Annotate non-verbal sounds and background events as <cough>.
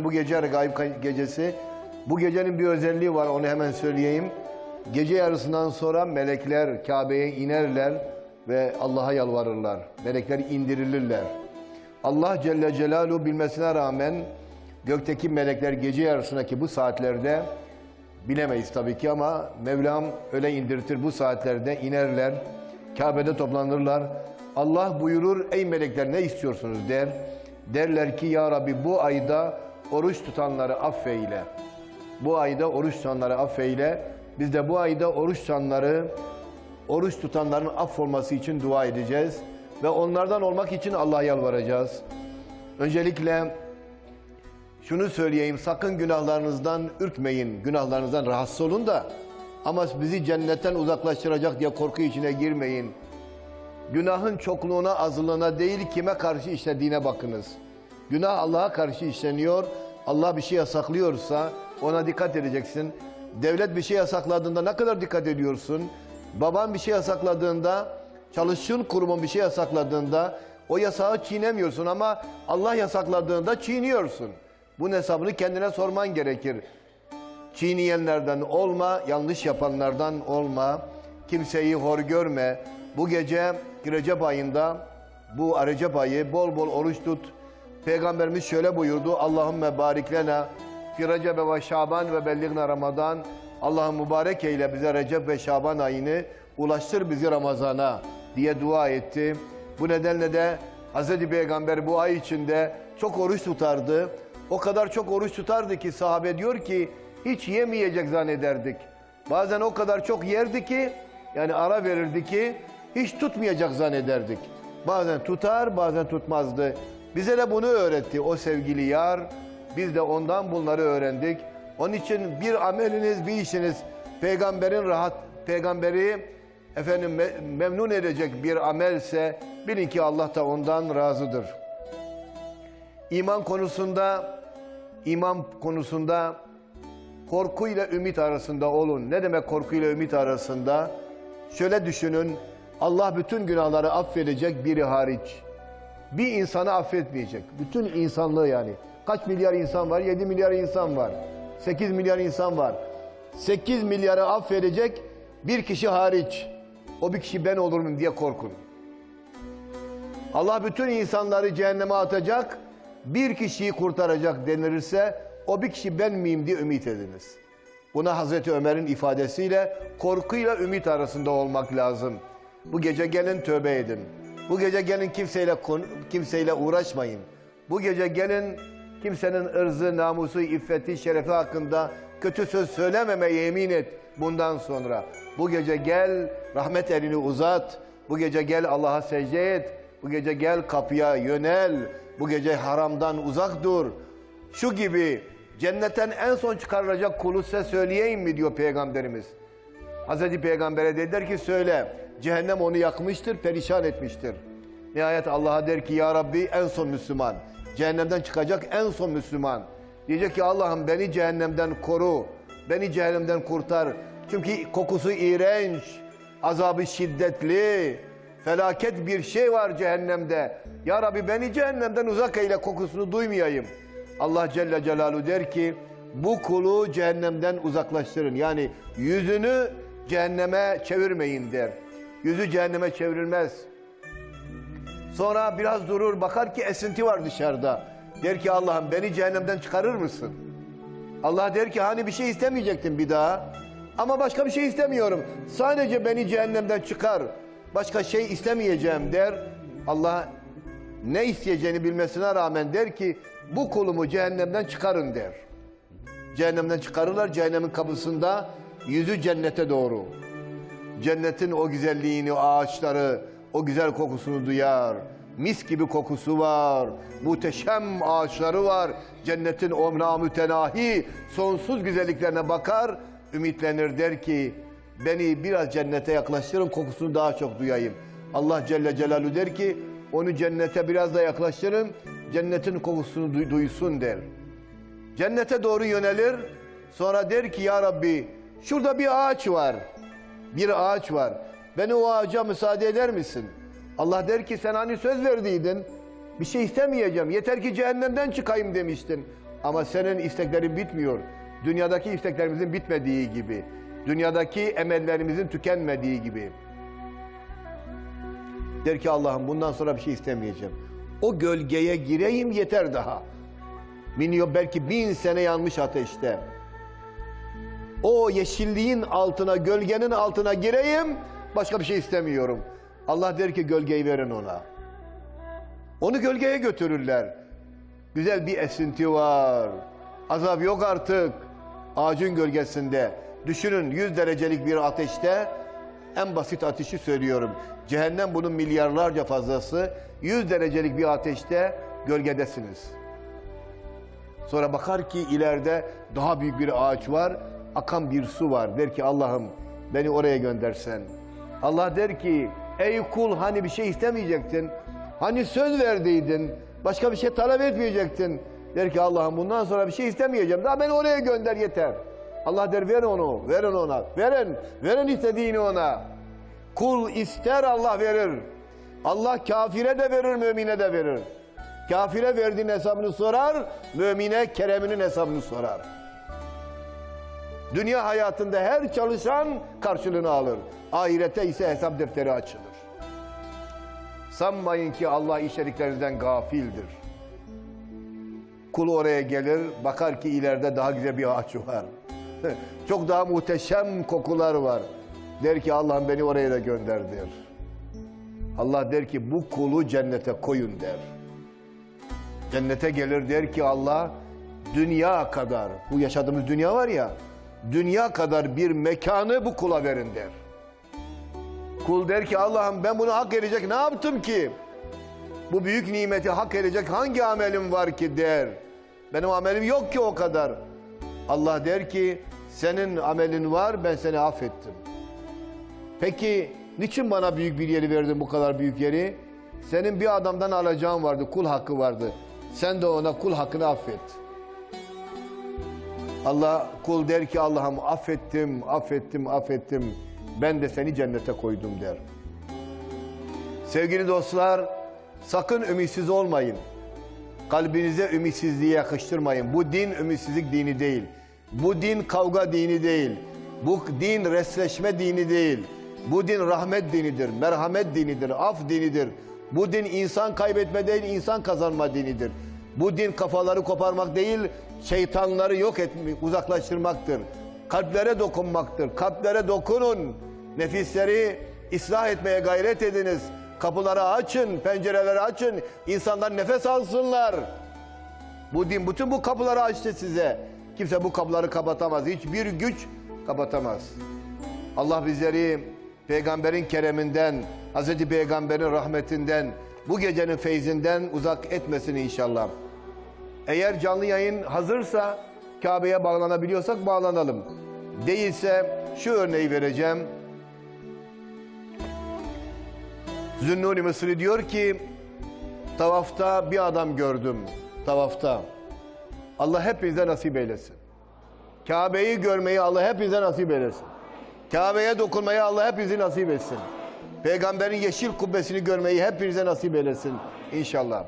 Bu gece kay- gecesi. Bu gecenin bir özelliği var onu hemen söyleyeyim. Gece yarısından sonra melekler Kabe'ye inerler ve Allah'a yalvarırlar. Melekler indirilirler. Allah Celle Celaluhu bilmesine rağmen gökteki melekler gece yarısındaki bu saatlerde bilemeyiz tabii ki ama Mevlam öyle indirtir bu saatlerde inerler. Kabe'de toplanırlar. Allah buyurur ey melekler ne istiyorsunuz der. Derler ki ya Rabbi bu ayda oruç tutanları affeyle. Bu ayda oruç tutanları affeyle. Biz de bu ayda oruç tutanları, oruç tutanların affolması için dua edeceğiz. Ve onlardan olmak için Allah'a yalvaracağız. Öncelikle şunu söyleyeyim sakın günahlarınızdan ürkmeyin. Günahlarınızdan rahatsız olun da ama bizi cennetten uzaklaştıracak diye korku içine girmeyin. Günahın çokluğuna azlığına değil kime karşı işlediğine bakınız. Günah Allah'a karşı işleniyor. Allah bir şey yasaklıyorsa ona dikkat edeceksin. Devlet bir şey yasakladığında ne kadar dikkat ediyorsun? Baban bir şey yasakladığında, çalıştığın kurumun bir şey yasakladığında o yasağı çiğnemiyorsun ama Allah yasakladığında çiğniyorsun. Bunun hesabını kendine sorman gerekir. Çiğneyenlerden olma, yanlış yapanlardan olma. Kimseyi hor görme. Bu gece Recep ayında bu Recep ayı bol bol oruç tut. Peygamberimiz şöyle buyurdu. Allahümme barik lena fi Recep ve Şaban ve belligna Ramazan. Allah'ım mübarek eyle bize Recep ve Şaban ayını ulaştır bizi Ramazan'a diye dua etti. Bu nedenle de Hz. Peygamber bu ay içinde çok oruç tutardı. O kadar çok oruç tutardı ki sahabe diyor ki hiç yemeyecek zannederdik. Bazen o kadar çok yerdi ki yani ara verirdi ki hiç tutmayacak zannederdik. Bazen tutar bazen tutmazdı. Bize de bunu öğretti o sevgili yar. Biz de ondan bunları öğrendik. Onun için bir ameliniz, bir işiniz peygamberin rahat, peygamberi efendim me- memnun edecek bir amelse bilin ki Allah da ondan razıdır. İman konusunda iman konusunda korkuyla ümit arasında olun. Ne demek korkuyla ümit arasında? Şöyle düşünün. Allah bütün günahları affedecek biri hariç. Bir insanı affetmeyecek. Bütün insanlığı yani. Kaç milyar insan var? 7 milyar insan var. 8 milyar insan var. 8 milyarı affedecek bir kişi hariç. O bir kişi ben olur muyum diye korkun. Allah bütün insanları cehenneme atacak, bir kişiyi kurtaracak denilirse o bir kişi ben miyim diye ümit ediniz. Buna Hazreti Ömer'in ifadesiyle korkuyla ümit arasında olmak lazım. Bu gece gelin tövbe edin. Bu gece gelin kimseyle kimseyle uğraşmayın. Bu gece gelin kimsenin ırzı, namusu, iffeti, şerefi hakkında kötü söz söylememeye yemin et bundan sonra. Bu gece gel rahmet elini uzat. Bu gece gel Allah'a secde et. Bu gece gel kapıya yönel. Bu gece haramdan uzak dur. Şu gibi cennetten en son çıkarılacak kulu size söyleyeyim mi diyor Peygamberimiz. Hazreti Peygamber'e dediler ki söyle. Cehennem onu yakmıştır, perişan etmiştir. Nihayet Allah'a der ki ya Rabbi en son Müslüman. Cehennemden çıkacak en son Müslüman. Diyecek ki Allah'ım beni cehennemden koru. Beni cehennemden kurtar. Çünkü kokusu iğrenç, azabı şiddetli, felaket bir şey var cehennemde. Ya Rabbi beni cehennemden uzak eyle kokusunu duymayayım. Allah Celle Celaluhu der ki bu kulu cehennemden uzaklaştırın. Yani yüzünü cehenneme çevirmeyin der. Yüzü cehenneme çevrilmez. Sonra biraz durur bakar ki esinti var dışarıda. Der ki Allah'ım beni cehennemden çıkarır mısın? Allah der ki hani bir şey istemeyecektin bir daha. Ama başka bir şey istemiyorum. Sadece beni cehennemden çıkar. Başka şey istemeyeceğim der. Allah ne isteyeceğini bilmesine rağmen der ki bu kulumu cehennemden çıkarın der. Cehennemden çıkarırlar cehennemin kapısında yüzü cennete doğru. Cennetin o güzelliğini, ağaçları, o güzel kokusunu duyar. Mis gibi kokusu var. Muhteşem ağaçları var. Cennetin o namütenahi, sonsuz güzelliklerine bakar. Ümitlenir der ki beni biraz cennete yaklaştırın kokusunu daha çok duyayım. Allah Celle Celaluhu der ki onu cennete biraz da yaklaştırın. Cennetin kokusunu duy- duysun der. Cennete doğru yönelir. Sonra der ki ya Rabbi şurada bir ağaç var. Bir ağaç var. Beni o ağaca müsaade eder misin? Allah der ki sen hani söz verdiydin. Bir şey istemeyeceğim. Yeter ki cehennemden çıkayım demiştin. Ama senin isteklerin bitmiyor. Dünyadaki isteklerimizin bitmediği gibi. Dünyadaki emellerimizin tükenmediği gibi. Der ki Allah'ım bundan sonra bir şey istemeyeceğim. O gölgeye gireyim yeter daha. Milyon belki bin sene yanmış ateşte. O yeşilliğin altına, gölgenin altına gireyim, başka bir şey istemiyorum. Allah der ki gölgeyi verin ona. Onu gölgeye götürürler. Güzel bir esinti var. Azap yok artık. Ağacın gölgesinde. Düşünün 100 derecelik bir ateşte en basit ateşi söylüyorum. Cehennem bunun milyarlarca fazlası. 100 derecelik bir ateşte gölgedesiniz. Sonra bakar ki ileride daha büyük bir ağaç var, akan bir su var. Der ki Allah'ım beni oraya göndersen. Allah der ki ey kul hani bir şey istemeyecektin, hani söz verdiydin, başka bir şey talep etmeyecektin. Der ki Allah'ım bundan sonra bir şey istemeyeceğim, daha beni oraya gönder yeter. Allah der ver onu, verin ona, verin, verin istediğini ona. Kul ister Allah verir. Allah kafire de verir, mümine de verir. Kafire verdiğin hesabını sorar, mümine kereminin hesabını sorar. Dünya hayatında her çalışan karşılığını alır. Ahirette ise hesap defteri açılır. Sanmayın ki Allah işlediklerinizden gafildir. Kul oraya gelir, bakar ki ileride daha güzel bir ağaç var. <laughs> Çok daha muhteşem kokular var. Der ki Allah'ım beni oraya da gönder der. Allah der ki bu kulu cennete koyun der. Cennete gelir der ki Allah dünya kadar bu yaşadığımız dünya var ya dünya kadar bir mekanı bu kula verin der. Kul der ki Allah'ım ben bunu hak edecek ne yaptım ki? Bu büyük nimeti hak edecek hangi amelim var ki der. Benim amelim yok ki o kadar. Allah der ki senin amelin var ben seni affettim. Peki niçin bana büyük bir yeri verdin bu kadar büyük yeri? Senin bir adamdan alacağın vardı, kul hakkı vardı. Sen de ona kul hakkını affet. Allah kul der ki Allah'ım affettim, affettim, affettim. Ben de seni cennete koydum der. Sevgili dostlar, sakın ümitsiz olmayın. Kalbinize ümitsizliği yakıştırmayın. Bu din ümitsizlik dini değil. Bu din kavga dini değil. Bu din resleşme dini değil. Bu din rahmet dinidir, merhamet dinidir, af dinidir. Bu din insan kaybetme değil, insan kazanma dinidir. Bu din kafaları koparmak değil, şeytanları yok etmek, uzaklaştırmaktır. Kalplere dokunmaktır. Kalplere dokunun. Nefisleri ıslah etmeye gayret ediniz. Kapıları açın, pencereleri açın. İnsanlar nefes alsınlar. Bu din bütün bu kapıları açtı size. Kimse bu kapıları kapatamaz. Hiçbir güç kapatamaz. Allah bizleri peygamberin kereminden, Hazreti Peygamberin rahmetinden, bu gecenin feyzinden uzak etmesin inşallah. Eğer canlı yayın hazırsa Kabe'ye bağlanabiliyorsak bağlanalım. Değilse şu örneği vereceğim. Zünnuni Mısri diyor ki tavafta bir adam gördüm. Tavafta. Allah hepinize nasip eylesin. Kabe'yi görmeyi Allah hepinize nasip eylesin. Kabe'ye dokunmayı Allah hepinize nasip etsin. Peygamberin yeşil kubbesini görmeyi hepinize nasip eylesin inşallah.